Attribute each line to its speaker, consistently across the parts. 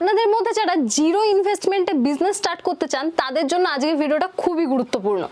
Speaker 1: আপনাদের মধ্যে যারা জিরো ইনভেস্টমেন্টে বিজনেস স্টার্ট করতে চান, তাদের জন্য আজকের ভিডিওটা খুবই গুরুত্বপূর্ণ।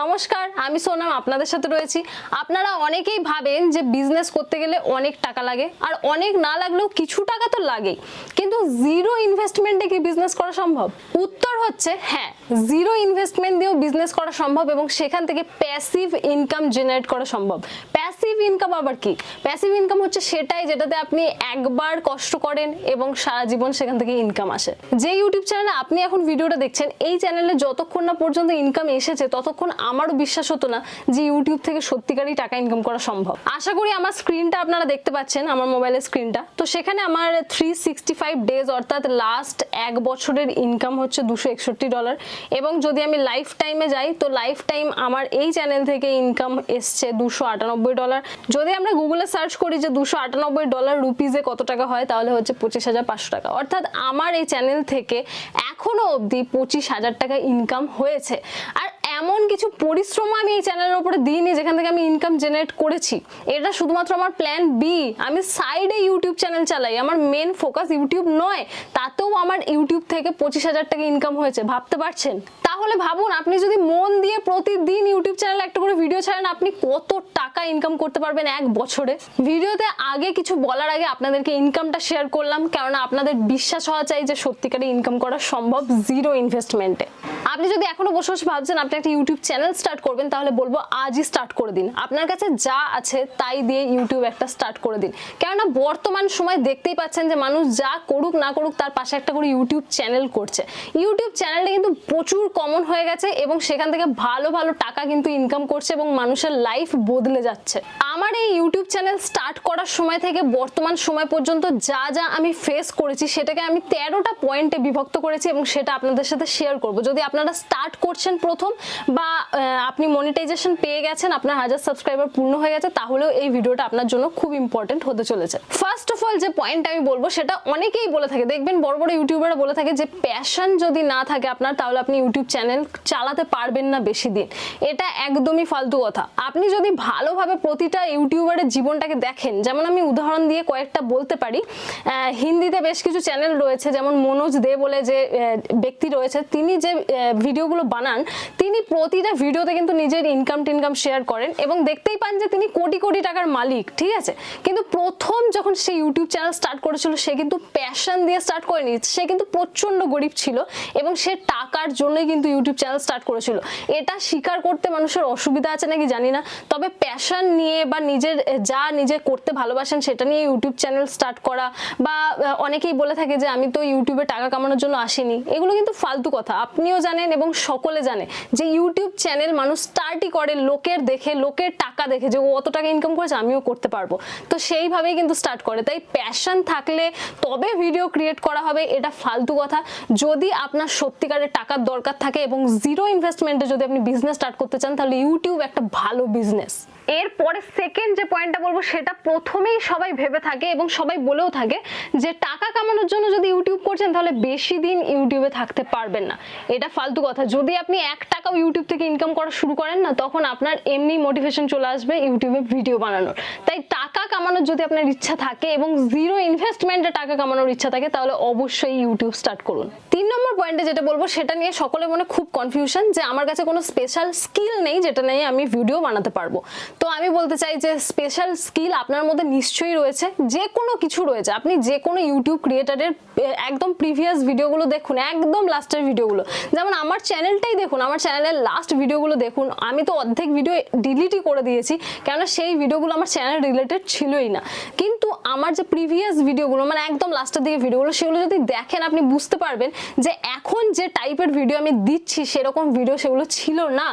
Speaker 1: নমস্কার, আমি সোনাম, আপনাদের সাথে রয়েছি। আপনারা অনেকেই ভাবেন যে বিজনেস করতে গেলে অনেক টাকা লাগে, আর অনেক না লাগলেও কিছু টাকা তো লাগেই। কিন্তু জিরো ইনভেস্টমেন্টে কি বিজনেস করা সম্ভব? উত্তর হচ্ছে হ্যাঁ জিরো ইনভেস্টমেন্ট দিয়েও বিজনেস করা সম্ভব এবং সেখান থেকে প্যাসিভ ইনকাম জেনারেট করা সম্ভব। প্যাসিভ ইনকাম আবার কি? প্যাসিভ ইনকাম হচ্ছে সেটাই যেটাতে আপনি একবার কষ্ট করেন এবং সারা জীবন সেখান থেকে ইনকাম আসে। যে ইউটিউব চ্যানেলে আপনি এখন ভিডিওটা দেখছেন, এই চ্যানেলে যতক্ষণ না পর্যন্ত ইনকাম এসেছে, ততক্ষণ আমারও বিশ্বাস হতো না যে ইউটিউব থেকে সত্যিকারই টাকা ইনকাম করা সম্ভব। আশা করি আমার স্ক্রিনটা আপনারা দেখতে পাচ্ছেন, আমার মোবাইলের স্ক্রিনটা তো সেখানে আমার থ্রি সিক্সটি ফাইভ ডেজ অর্থাৎ লাস্ট এক বছরের ইনকাম হচ্ছে দুশো একষট্টি ডলার এবং যদি আমি লাইফ টাইমে যাই, তো লাইফ টাইম আমার এই চ্যানেল থেকে ইনকাম এসছে দুশো আটানব্বই ডলার যদি আমরা গুগলে সার্চ করি যে দুশো আটানব্বই ডলার রুপিজে কত টাকা হয়, তাহলে হচ্ছে পঁচিশ হাজার পাঁচশো টাকা। অর্থাৎ আমার এই চ্যানেল থেকে এখনও অবধি পঁচিশ হাজার টাকা ইনকাম হয়েছে। আর এমন কিছু পরিশ্রম আমি এই চ্যানেলের উপরে দিইনি যেখান থেকে আমি ইনকাম জেনারেট করেছি। এটা শুধুমাত্র আমার প্ল্যান বি আমি সাইডে ইউটিউব চ্যানেল চালাই। আমার মেন ফোকাস ইউটিউব নয়। তাতেও আমার ইউটিউব থেকে পঁচিশ হাজার টাকা ইনকাম হয়েছে। ভাবতে পারছেন? তাহলে ভাবুন, আপনি যদি মন দিয়ে প্রতিদিন ইউটিউব চ্যানেলে একটা করে ভিডিও ছাড়েন, আপনি কত টাকা ইনকাম করতে পারবেন এক বছরে? ভিডিওতে আগে কিছু বলার আগে আপনাদেরকে ইনকামটা শেয়ার করলাম। কেননা আপনাদের বিশ্বাস হওয়া চাই যে সত্যিকারে ইনকাম করা সম্ভব জিরো ইনভেস্টমেন্টে আপনি যদি এখনও বসে বসে ভাবছেন আপনি একটা ইউটিউব চ্যানেল স্টার্ট করবেন, তাহলে বলব আজই স্টার্ট করে দিন। আপনার কাছে যা আছে তাই দিয়ে ইউটিউব একটা স্টার্ট করে দিন। কেননা বর্তমান সময় দেখতেই পাচ্ছেন যে মানুষ যা করুক না করুক তার পাশে একটা করে ইউটিউব চ্যানেল করছে। ইউটিউব চ্যানেলটা কিন্তু প্রচুর কমন হয়ে গেছে এবং সেখান থেকে ভালো ভালো টাকা কিন্তু ইনকাম করছে এবং মানুষের লাইফ বদলে যাচ্ছে। আমার এই ইউটিউব চ্যানেল স্টার্ট করার সময় থেকে বর্তমান সময় পর্যন্ত যা যা আমি ফেস করেছি, সেটাকে আমি তেরোটা পয়েন্টে বিভক্ত করেছি এবং সেটা আপনাদের সাথে শেয়ার করব। যদি আপনারা স্টার্ট করছেন প্রথম বা আপনি মনিটাইজেশন পেয়ে গেছেন, আপনার হাজার সাবস্ক্রাইবার পূর্ণ হয়ে গেছে, তাহলেও এই ভিডিওটা আপনার জন্য খুব ইম্পর্টেন্ট হতে চলেছে। ফার্স্ট অফ অল যে পয়েন্ট আমি বলব, সেটা অনেকেই বলে থাকে। দেখবেন বড় বড় ইউটিউবাররা বলে থাকে যে প্যাশন যদি না থাকে আপনার, তাহলে আপনি ইউটিউব চ্যানেল চালাতে পারবেন না বেশি দিন। এটা একদমই ফালতু কথা। আপনি যদি ভালোভাবে প্রতিটা ইউটিউবারের জীবনটাকে দেখেন, যেমন আমি উদাহরণ দিয়ে কয়েকটা বলতে পারি হিন্দিতে বেশ কিছু চ্যানেল রয়েছে, যেমন মনোজ দে বলে যে ব্যক্তি রয়েছে, তিনি যে ভিডিওগুলো বানান, তিনি প্রতিটা ভিডিওতে কিন্তু নিজের ইনকাম টিনকাম শেয়ার করেন এবং দেখতেই পান যে তিনি কোটি কোটি টাকার মালিক, ঠিক আছে? কিন্তু প্রথম যখন সে ইউটিউব চ্যানেল স্টার্ট করেছিল, সে কিন্তু প্যাশন দিয়ে স্টার্ট করেনি। সে কিন্তু প্রচণ্ড গরিব ছিল এবং সে টাকার জন্যই কিন্তু ইউটিউব চ্যানেল স্টার্ট করেছিল। এটা স্বীকার করতে মানুষের অসুবিধা আছে নাকি জানি না, তবে প্যাশন নিয়ে বা নিজের, যা নিজে করতে ভালোবাসেন সেটা নিয়ে ইউটিউব চ্যানেল স্টার্ট করা বা অনেকেই বলে থাকে যে, আমি তো ইউটিউবে টাকা কামানোর জন্য আসিনি। এগুলো কিন্তু ফালতু কথা। আপনিও জানেন এবং সকলে জানে যে ইউটিউব চ্যানেল মানুষ স্টার্টই করে লোকের দেখে, লোকের টাকা দেখে যে ও অত টাকা ইনকাম করেছে, আমিও করতে পারব। তো সেইভাবেই কিন্তু স্টার্ট করে। তাই প্যাশন থাকলে তবে ভিডিও ক্রিয়েট করা হবে, এটা ফালতু কথা। যদি আপনার সত্যিকারের টাকার দরকার থাকে এবং জিরো ইনভেস্টমেন্টে যদি আপনি বিজনেস স্টার্ট করতে চান, তাহলে ইউটিউব একটা ভালো বিজনেস এরপরে সেকেন্ড যে পয়েন্টটা বলব, সেটা প্রথমেই সবাই ভেবে থাকে এবং সবাই বলেও থাকে যে টাকা কামানোর জন্য যদি ইউটিউব করছেন, তাহলে বেশি দিন ইউটিউবে থাকতে পারবেন না। এটা ফালতু কথা। যদি আপনি এক টাকাও ইউটিউব থেকে ইনকাম করা শুরু করেন না, তখন আপনার এমনি মোটিভেশন চলে আসবে ইউটিউবে ভিডিও বানানোর। তাই টাকা কামানোর যদি আপনার ইচ্ছা থাকে এবং জিরো ইনভেস্টমেন্টে টাকা কামানোর ইচ্ছা থাকে, তাহলে অবশ্যই ইউটিউব স্টার্ট করুন। তিন নম্বর পয়েন্টে যেটা বলব, সেটা নিয়ে সকলের মনে খুব কনফিউশন যে আমার কাছে কোনো স্পেশাল স্কিল নেই যেটা নিয়ে আমি ভিডিও বানাতে পারব। তো আমি বলতে চাই যে স্পেশাল স্কিল আপনার মধ্যে নিশ্চয়ই রয়েছে যে কোনো কিছু রয়েছে, আপনি যে কোনো ইউটিউব ক্রিয়েটারের একদম প্রিভিয়াস ভিডিওগুলো দেখুন, একদম লাস্টের ভিডিওগুলো যেমন আমার চ্যানেলটাই দেখুন, আমার চ্যানেলের লাস্ট ভিডিওগুলো দেখুন, আমি তো অর্ধেক ভিডিও ডিলিটই করে দিয়েছি, কেননা সেই ভিডিওগুলো আমার চ্যানেল রিলেটেড ছিলই না। কিন্তু আমার যে প্রিভিয়াস ভিডিওগুলো মানে একদম লাস্টের দিকে ভিডিওগুলো সেগুলো যদি দেখেন, আপনি বুঝতে পারবেন যে এখন যে টাইপের ভিডিও আমি দিচ্ছি, সেরকম ভিডিও সেগুলো ছিল না।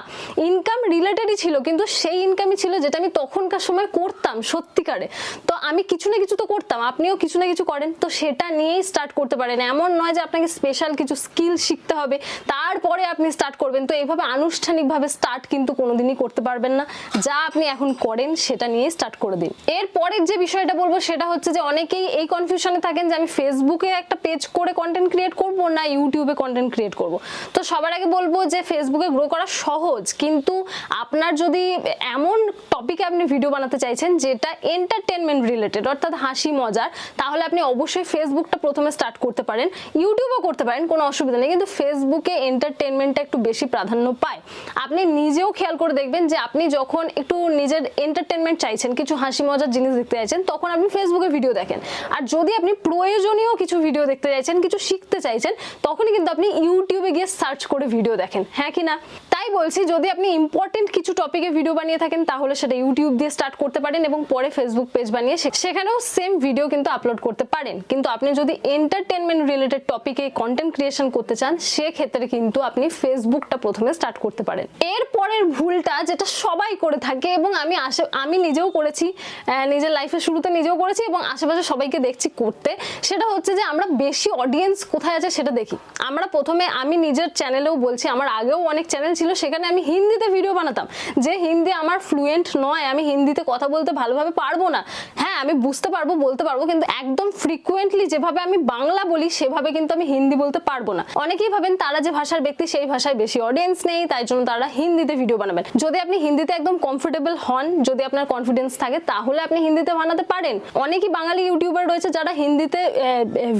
Speaker 1: ইনকাম রিলেটেডই ছিল, কিন্তু সেই ইনকামই ছিল যেটা আমি তখনকার সময় করতাম, সত্যিকারে। তো আমি কিছু না কিছু তো করতাম, আপনিও কিছু না কিছু করেন, তো সেটা নিয়েই স্টার্ট করতে পারেন। এমন নয় যে আপনাকে স্পেশাল কিছু স্কিল শিখতে হবে, তারপরে আপনি স্টার্ট করবেন। তো এইভাবে আনুষ্ঠানিকভাবে স্টার্ট কিন্তু কোনোদিনই করতে পারবেন না। যা আপনি এখন করেন, সেটা নিয়ে স্টার্ট করে দিন। এর পরের যে বিষয়টা বলব, সেটা হচ্ছে যে অনেকেই এই কনফিউশনে থাকেন যে আমি ফেসবুকে একটা পেজ করে কন্টেন্ট ক্রিয়েট করব না ইউটিউবে কন্টেন্ট ক্রিয়েট করব? তো সবার আগে বলব যে ফেসবুকে গ্রো করা সহজ, কিন্তু আপনার যদি এমন টপিকে আপনি ভিডিও বানাতে চাইছেন, যেটা এন্টারটেনমেন্ট রিলেটেড অর্থাৎ হাসি মজার, তাহলে আপনি অবশ্যই ফেসবুকটা প্রথমে স্টার্ট করতে পারেন ইউটিউবও করতে পারেন, কোনো অসুবিধা নেই, কিন্তু ফেসবুকে এন্টারটেনমেন্টটা একটু বেশি প্রাধান্য পায়। আপনি নিজেও খেয়াল করে দেখবেন যে আপনি যখন একটু নিজের এন্টারটেনমেন্ট চাইছেন, কিছু হাসি মজার জিনিস দেখতে চাইছেন, তখন আপনি ফেসবুকে ভিডিও দেখেন। আর যদি আপনি প্রয়োজনীয় কিছু ভিডিও দেখতে চাইছেন, কিছু শিখতে চাইছেন, তখনই কিন্তু আপনি ইউটিউবে গিয়ে সার্চ করে ভিডিও দেখেন। হ্যাঁ কি না? তাই বলছি, যদি আপনি ইম্পর্টেন্ট কিছু টপিকে ভিডিও বানিয়ে থাকেন, তাহলে সেটা ইউটিউব দিয়ে স্টার্ট করতে পারেন এবং পরে ফেসবুক পেজ বানিয়ে সেখানেও সেম ভিডিও কিন্তু আপলোড করতে পারেন। কিন্তু আপনি যদি এন্টারটেনমেন্ট রিলেটেড টপিকে কন্টেন্ট ক্রিয়েশন করতে চান, সেক্ষেত্রে কিন্তু আপনি ফেসবুকটা প্রথমে স্টার্ট করতে পারেন। এর পরের ভুলটা যেটা সবাই করে থাকে এবং আমি আশে, আমি নিজেও করেছি নিজের লাইফের শুরুতে নিজেও করেছি এবং আশেপাশে সবাইকে দেখছি করতে, সেটা হচ্ছে যে আমরা বেশি অডিয়েন্স কোথায় আছে সেটা দেখি। আমরা প্রথমে, আমি নিজের চ্যানেলেও বলছি, আমার আগেও অনেক চ্যানেল ছিল সেখানে আমি হিন্দিতে ভিডিও বানাতাম। যে হিন্দি আমার ফ্লুয়েন্ট নয়, আমি হিন্দিতে কথা বলতে ভালোভাবে পারব না। হ্যাঁ আমি বুঝতে পারব, বলতে পারব, কিন্তু একদম ফ্রিকুয়েন্টলি যেভাবে আমি বাংলা বলি, সেভাবে কিন্তু আমি হিন্দি বলতে পারব না। অনেকেই ভাবেন তারা যে ভাষার ব্যক্তি, সেই ভাষায় বেশি অডিয়েন্স নেই, তাই জন্য তারা হিন্দিতে ভিডিও বানাবেন। যদি আপনি হিন্দিতে একদম কমফোর্টেবল হন, যদি আপনার কনফিডেন্স থাকে, তাহলে আপনি হিন্দিতে বানাতে পারেন। অনেকই বাঙালি ইউটিউবার রয়েছে যারা হিন্দিতে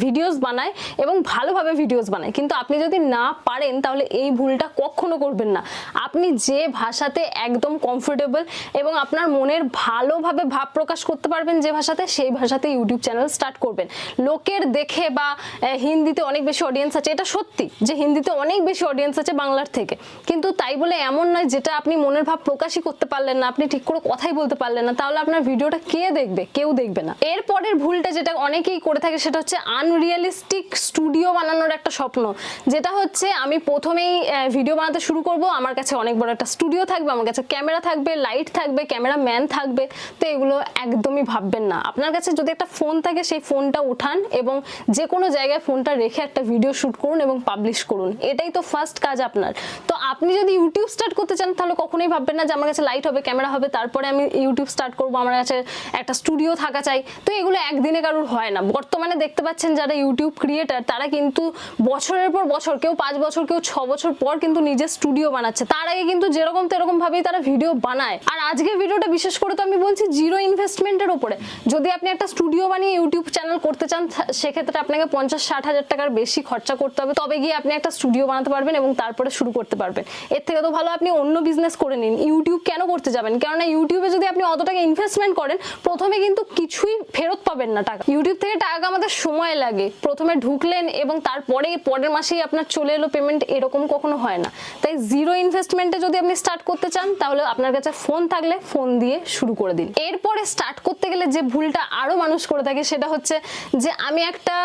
Speaker 1: ভিডিওস বানায় এবং ভালোভাবে ভিডিওস বানায়। কিন্তু আপনি যদি না পারেন, তাহলে এই ভুলটা কখনো করবেন না। আপনি যে ভাষাতে একদম কমফোর্টেবল এবং আপনার মনের ভালোভাবে ভাব প্রকাশ করতে পারবেন যে ভাষাতে, সেই ভাষাতে ইউটিউব চ্যানেল স্টার্ট করবেন। লোকের দেখে বা হিন্দিতে অনেক বেশি অডিয়েন্স আছে। এটা সত্যি যে হিন্দিতে অনেক বেশি অডিয়েন্স আছে বাংলার থেকে। কিন্তু তাই বলে এমন নয় যেটা আপনি মনের ভাব প্রকাশই করতে পারলেন না, আপনি ঠিক করে কথাই বলতে পারলেন না। তাহলে আপনার ভিডিওটা কে দেখবে? কেউ দেখবে না। এরপরের ভুলটা যেটা অনেকেই করে থাকে সেটা হচ্ছে আনরিয়ালিস্টিক স্টুডিও বানানোর একটা স্বপ্ন। যেটা হচ্ছে আমি প্রথমেই ভিডিও বানাতে শুরু করব। আমার কাছে অনেক বড় একটা স্টুডিও থাকবে, আমার কাছে ক্যামেরা থাকবে লাইট থাকবে ক্যামেরা ম্যান থাকবে। তো এগুলো একদমই ভাববেন না। আপনার কাছে যদি একটা ফোন থাকে, সেই ফোনটা উঠান এবং যে কোনো জায়গায় ফোনটা রেখে একটা ভিডিও শ্যুট করুন এবং পাবলিশ করুন। এটাই তো ফার্স্ট কাজ আপনার। তো আপনি যদি ইউটিউব স্টার্ট করতে চান, তাহলে কখনোই ভাববেন না যে আমার কাছে লাইট হবে ক্যামেরা হবে, তারপরে আমি ইউটিউব স্টার্ট করব, আমার কাছে একটা স্টুডিও থাকা চাই। তো এগুলো একদিনে কারোর হয় না। বর্তমানে দেখতে পাচ্ছেন যারা ইউটিউব ক্রিয়েটার তারা কিন্তু বছরের পর বছর, কেউ পাঁচ বছর, কেউ ছ বছর পর কিন্তু নিজের স্টুডিও বানাচ্ছে। তার আগে কিন্তু যেরকম তেরকম ভাবেই তারা ভিডিও বানায়। আর আজকে ভিডিওটা বিশেষ করে তো আমি বলছি জিরো ইনভেস্টমেন্টের উপরে যদি আপনি একটা স্টুডিও বানিয়ে ইউটিউব চ্যানেল করতে চান সেক্ষেত্রে আপনাকে পঞ্চাশ, ষাট হাজার টাকার বেশি খরচা করতে হবে। তবে গিয়ে আপনি একটা স্টুডিও বানাতে পারবেন এবং তারপরে শুরু করতে পারবেন। এর থেকে তো ভালো আপনি অন্য বিজনেস করে নিন। ইউটিউব কেন করতে যাবেন? কেননা ইউটিউবে যদি আপনি অত টাকা ইনভেস্টমেন্ট করেন, প্রথমে কিন্তু কিছুই ফেরত পাবেন না টাকা। ইউটিউব থেকে টাকা আমাদের সময় লাগে। প্রথমে ঢুকলেন এবং তারপরে, পরের মাসেই আপনার চলে এলো পেমেন্ট এরকম কখনো হয় না। তাই জিরো ইনভেস্টমেন্টে যদি আপনি স্টার্ট করতে চান, তাহলে আপনার কাছে ফোন থাকলে ফোন দিয়ে শুরু করে দিন। এরপরে স্টার্ট করতে গেলে যে ভুলটা আরও মানুষ করে থাকে, সেটা হচ্ছে যে আমি একটা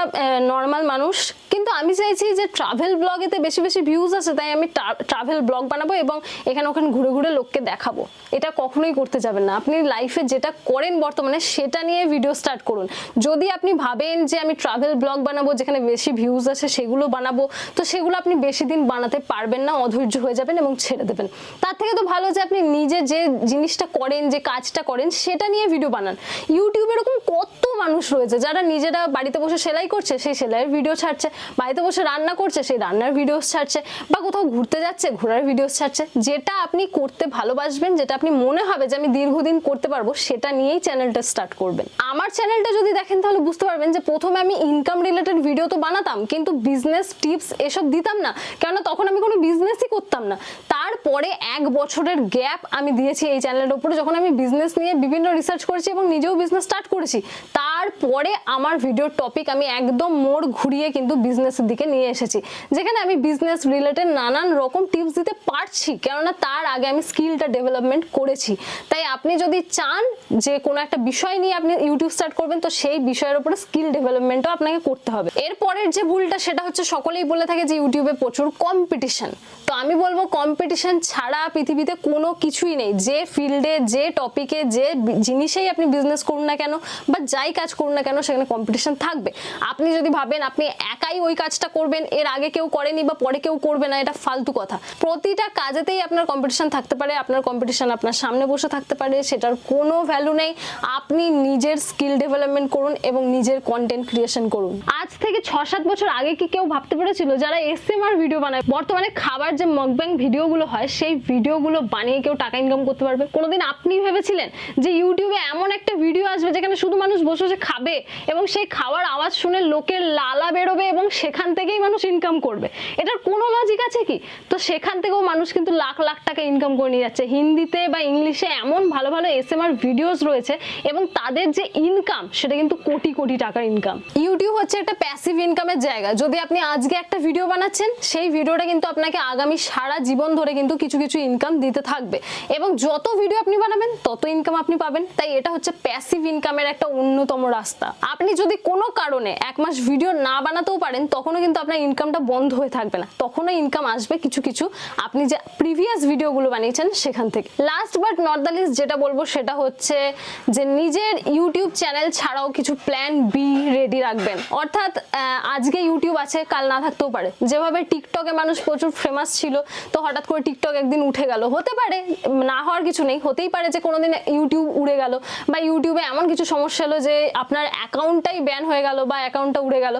Speaker 1: নর্মাল মানুষ, কিন্তু আমি চাইছি যে ট্রাভেল ব্লগেতে বেশি বেশি ভিউজ আছে তাই আমি ট্রাভেল ব্লগ বানাবো এবং এখানে ওখানে ঘুরে ঘুরে লোককে দেখাবো। এটা কখনোই করতে যাবেন না। আপনি লাইফে যেটা করেন বর্তমানে, সেটা নিয়ে ভিডিও স্টার্ট করুন। যদি আপনি ভাবেন যে আমি ট্রাভেল ব্লগ বানাবো, যেখানে বেশি ভিউজ আছে সেগুলো বানাবো, তো সেগুলো আপনি বেশি দিন বানাতে পারবেন না, অধৈর্য হয়ে যাবেন এবং ছেড়ে দেবেন। তার থেকে তো ভালো যে আপনি নিজে যে জিনিসটা করেন, যে কাজটা করেন, সেটা নিয়ে ভিডিও বানান। ইউটিউবে এরকম মানুষ রয়েছে, যারা নিজেরা বাড়িতে বসে সেলাই করছে, সেই সেলাইয়ের ভিডিও ছাড়ছে, বাড়িতে বসে রান্না করছে, সেই রান্নার ভিডিও ছাড়ছে, বা কোথাও ঘুরতে যাচ্ছে, ঘোরার ভিডিও ছাড়ছে, যেটা আপনি করতে ভালোবাসবেন, যেটা আপনি মনে হবে যে আমি দীর্ঘদিন করতে পারব, সেটা নিয়েই চ্যানেলটা স্টার্ট করবেন। আমার চ্যানেলটা যদি দেখেন, তাহলে বুঝতে পারবেন যে প্রথমে আমি ইনকাম রিলেটেড ভিডিও তো বানাতাম, কিন্তু বিজনেস টিপস এসব দিতাম না, কেননা তখন আমি কোনো বিজনেসই করতাম না। তারপরে এক বছরের গ্যাপ আমি দিয়েছি এই চ্যানেলের উপরে। যখন আমি বিজনেস নিয়ে বিভিন্ন রিসার্চ করেছি এবং নিজেও বিজনেস স্টার্ট করেছি, তারপরে আমার ভিডিওর টপিক আমি একদম মোড় ঘুরিয়ে কিন্তু বিজনেসের দিকে নিয়ে এসেছি। যেখানে আমি বিজনেস রিলেটেড নানান রকম টিপস দিতে পারছি, কেননা তার আগে আমি স্কিলটা ডেভেলপমেন্ট করেছি। তাই আপনি যদি চান যে কোনো একটা বিষয় নিয়ে আপনি ইউটিউব স্টার্ট করবেন, তো সেই বিষয়ের উপরে স্কিল ডেভেলপমেন্টও আপনাকে করতে হবে। এরপরের যে ভুলটা, সেটা হচ্ছে সকলেই বলে থাকে যে ইউটিউবে প্রচুর কম্পিটিশন তো আমি বলব কম্পিটিশন ছাড়া পৃথিবীতে কোনো কিছুই নেই। যে ফিল্ডে যে টপিকে যে জিনিসেই আপনি বিজনেস করুন না কেন বা যাই কাজ করুন না কেন, সেখানে কম্পিটিশন থাকবে। আপনি যদি ভাবেন আপনি একাই ওই কাজটা করবেন, এর আগে কেউ করেনি বা পরে কেউ করবে না, এটা ফালতু কথা। প্রতিটা কাজেতেই আপনার কম্পিটিশন থাকতে পারে, আপনার কম্পিটিশন আপনার সামনে বসে থাকতে পারে, সেটার কোনো ভ্যালু নেই। আপনি নিজের স্কিল ডেভেলপমেন্ট করুন এবং নিজের কন্টেন্ট ক্রিয়েশন করুন। আজ থেকে ছ সাত বছর আগে কি কেউ ভাবতে পেরেছিল, যারা এসএমআর ভিডিও বানায়, বর্তমানে খাবার যে মকব্যাং ভিডিওগুলো হয় সেই ভিডিওগুলো বানিয়ে কেউ টাকা ইনকাম করতে পারবে। কোনোদিন আপনি ভেবেছিলেন যে ইউটিউবে এমন একটা ভিডিও আসবে যেখানে শুধু মানুষ বসে বসে খাবে এবং সেই খাওয়ার আওয়াজ শুনে লোকের লালা বেরোবে এবং সেখান থেকেই মানুষ ইনকাম করবে? এটার কোনো লজিক আছে কি? তো সেখান থেকেও মানুষ কিন্তু লাখ লাখ টাকা ইনকাম করে নিয়ে যাচ্ছে। হিন্দিতে বা ইংলিশে এমন ভালো ভালো এস এম আর ভিডিওস রয়েছে এবং তাদের যে ইনকাম সেটা কিন্তু কোটি কোটি টাকার ইনকাম ইউটিউব হচ্ছে একটা প্যাসিভ ইনকামের জায়গা। যদি আপনি আজকে একটা ভিডিও বানাচ্ছেন, সেই ভিডিওটা কিন্তু আপনাকে আগামী সারা জীবন ধরে কিন্তু কিছু কিছু ইনকাম দিতে থাকবে। এবং যত ভিডিও আপনি বানাবেন, তত ইনকাম আপনি পাবেন। তাই এটা হচ্ছে প্যাসিভ ইনকামের একটা অন্যতম রাস্তা। আপনি যদি কোনো কারণে এক মাস ভিডিও না বানাতেও পারেন, তখনও কিন্তু আপনার ইনকামটা বন্ধ হয়ে থাকবে না। তখনও ইনকাম আসবে কিছু কিছু। আপনি যে প্রিভিয়াস ভিডিওগুলো বানিয়েছেন সেখান থেকে। Last but not the least যেটা বলব সেটা হচ্ছে যে নিজের ইউটিউব চ্যানেল ছাড়াও কিছু প্ল্যান বি রেডি রাখবেন। অর্থাৎ আজকে ইউটিউব আছে, কাল না থাকতেও পারে। যেভাবে টিকটকে মানুষ প্রচুর ফেমাস ছিল, তো হঠাৎ করে টিকটক একদিন উঠে গেল। হতে পারে, না হওয়ার কিছু নেই, হতেই পারে যে কোনোদিন ইউটিউব উড়ে গেল বা ইউটিউবে এমন কিছু সমস্যা হলো যে আপনার অ্যাকাউন্টটাই ব্যান হয়ে গেল বা অ্যাকাউন্টটা উড়ে গেল।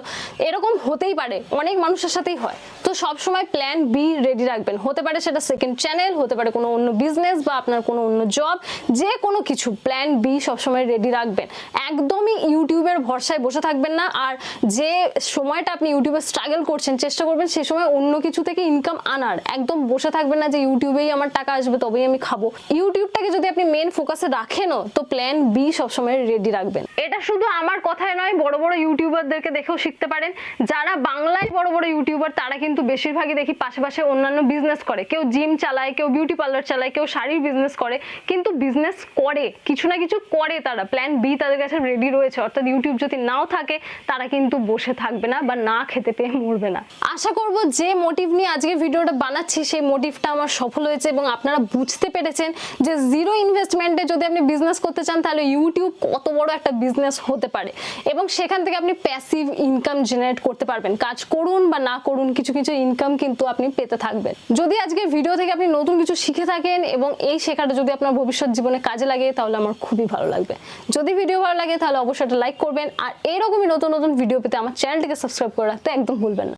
Speaker 1: এরকম হতেই পারে, অনেক মানুষের সাথেই হয়। তো সবসময় প্ল্যান বি রেডি রাখবেন। হতে পারে সেটা সেকেন্ড চ্যানেল হতে পারে কোনো অন্য বিজনেস বা আপনার কোনো অন্য জব যে কোনো কিছু প্ল্যান বি সবসময় রেডি রাখবেন। একদমই ইউটিউবের ভরসায় বসে থাকবেন না আর যে সময়টা আপনি ইউটিউবে স্ট্রাগল করছেন, চেষ্টা করবেন সে সময় অন্য কিছু থেকে ইনকাম আনার। একদম বসে থাকবেন না যে ইউটিউবেই আমার টাকা আসবে তবেই আমি খাব। ইউটিউবটাকে যদি আপনি মেন ফোকাসে রাখেনও তো প্ল্যান বি সবসময় রেডি রাখবেন। এটা শুধু আমার কথায় নয় বড় বড় ইউটিউবারদেরকে দেখেও শিখতে পারেন। যারা বাংলায় বড় বড় ইউটিউবার তারা কিন্তু বেশিরভাগই দেখি পাশে পাশে অন্যান্য বিজনেস করে। কেউ জিম চালায় কেউ বিউটি পার্লার চালায় কেউ শাড়ির বিজনেস করে। কিন্তু বিজনেস করে কিছু না কিছু করে তারা। প্ল্যান বি তাদের কাছে রেডি রয়েছে। অর্থাৎ ইউটিউব যদি নাও থাকে তারা কিন্তু বসে থাকবে না বা না খেতে পেয়ে মরবে না। আশা করব যে মোটিভ নিয়ে আজকে ভিডিওটা বানাচ্ছি সেই মোটিভটা আমার সফল হয়েছে এবং আপনারা বুঝতে পেরেছেন যে জিরো ইনভেস্টমেন্টে যদি আপনি বিজনেস করতে চান, তাহলে ইউটিউব কত বড় একটা বিজনেস হতে পারে। এবং সেখান থেকে আপনি প্যাসিভ ইনকাম জেনারেট করতে পারবেন। কাজ করুন বা না করুন, কিছু কিছু ইনকাম কিন্তু আপনি পেতে থাকবেন। যদি আজকে ভিডিও থেকে আপনি নতুন কিছু শিখে থাকেন এবং এই শেখাটা যদি আপনার ভবিষ্যৎ জীবনে কাজে লাগে তাহলে আমার খুবই ভালো লাগবে। যদি ভিডিও ভালো লাগে, তাহলে অবশ্যই একটা লাইক করবেন। আর এরকমই নতুন নতুন ভিডিও পেতে আমার চ্যানেলটিকে সাবস্ক্রাইব করে রাখতে একদম ভুলবেন না।